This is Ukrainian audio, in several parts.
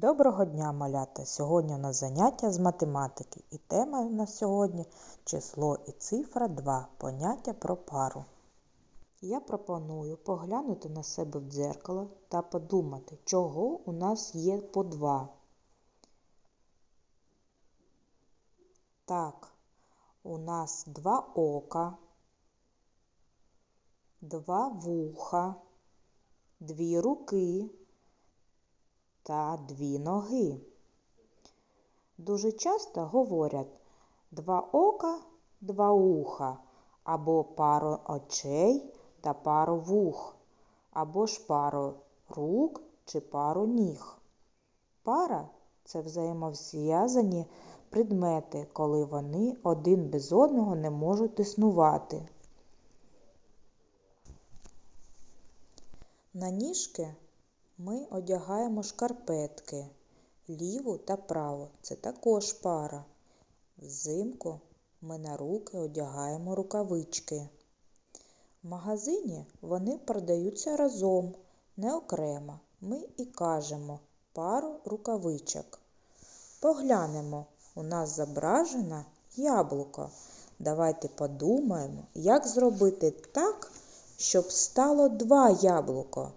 Доброго дня, малята! Сьогодні у нас заняття з математики і тема у нас сьогодні число і цифра 2. Поняття про пару. Я пропоную поглянути на себе в дзеркало та подумати, чого у нас є по два. Так, у нас два ока, два вуха, дві руки та дві ноги. Дуже часто говорять два ока, два уха, або пару очей та пару вух, або ж пару рук чи пару ніг. Пара це взаємозв'язані предмети, коли вони один без одного не можуть існувати. На ніжки ми одягаємо шкарпетки ліву та праву. Це також пара. Взимку ми на руки одягаємо рукавички. В магазині вони продаються разом, не окремо. Ми і кажемо пару рукавичок. Поглянемо, у нас зображено яблуко. Давайте подумаємо, як зробити так, щоб стало два яблука.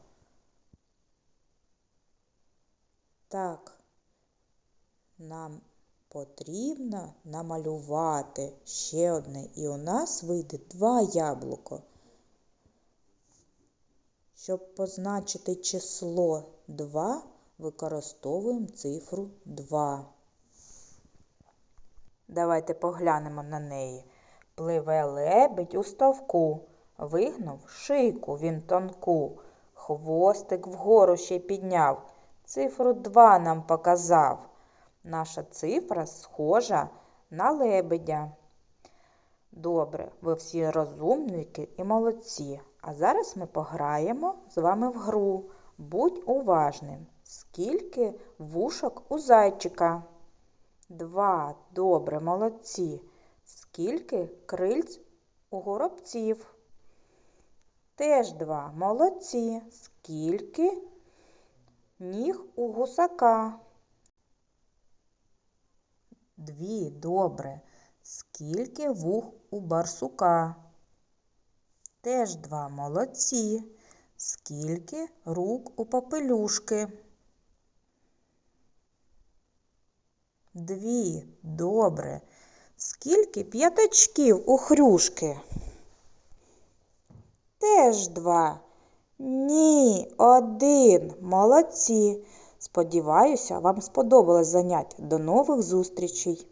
Так, нам потрібно намалювати ще одне, і у нас вийде два яблука. Щоб позначити число 2, використовуємо цифру 2. Давайте поглянемо на неї. Пливе лебедь у ставку, вигнув шийку він тонку, хвостик вгору ще підняв. Цифру 2 нам показав. Наша цифра схожа на лебедя. Добре, ви всі розумники і молодці. А зараз ми пограємо з вами в гру. Будь уважним. Скільки вушок у зайчика? Два. Добре, молодці. Скільки крильць у горобців? Теж два. Молодці. Скільки ніг у гусака. Дві добре. Скільки вух у барсука? Теж два молодці. Скільки рук у попелюшки? Дві добре. Скільки п'ятачків у хрюшки? Теж два. Ні, один. Молодці. Сподіваюся, вам сподобалось заняття. До нових зустрічей!